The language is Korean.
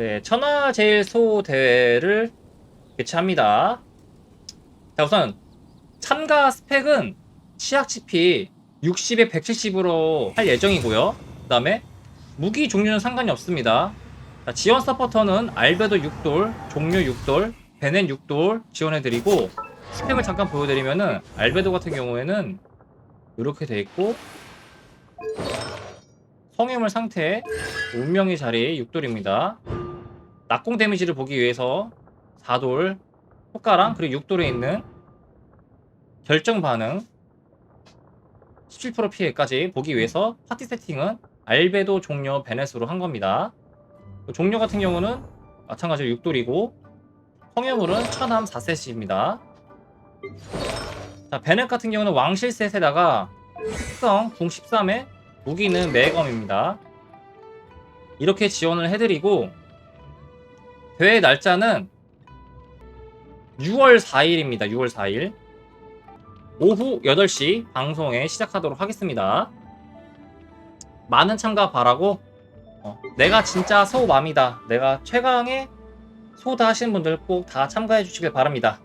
네, 천하제일소 대회를 개최합니다. 자, 우선 참가 스펙은 치약 치피 60에 170으로 할 예정이고요. 그 다음에 무기 종류는 상관이 없습니다. 자, 지원 서포터는 알베도 6돌, 종료 6돌, 베넨 6돌 지원해드리고 스펙을 잠깐 보여드리면은 알베도 같은 경우에는 이렇게 돼 있고 성유물 상태 운명의 자리 6돌입니다. 낙공 데미지를 보기 위해서 4돌 효과랑 그리고 6돌에 있는 결정 반응 17% 피해까지 보기 위해서 파티 세팅은 알베도 종료 베넷으로 한 겁니다. 종료 같은 경우는 마찬가지로 6돌이고 성유물은 천함 4셋입니다. 자, 베넷 같은 경우는 왕실셋에다가 특성 궁 13에 무기는 매검입니다. 이렇게 지원을 해드리고 대회 날짜는 6월 4일입니다. 6월 4일 오후 8시 방송에 시작하도록 하겠습니다. 많은 참가 바라고 어, 내가 진짜 소맘이다. 내가 최강의 소다 하시는 분들 꼭 다 참가해 주시길 바랍니다.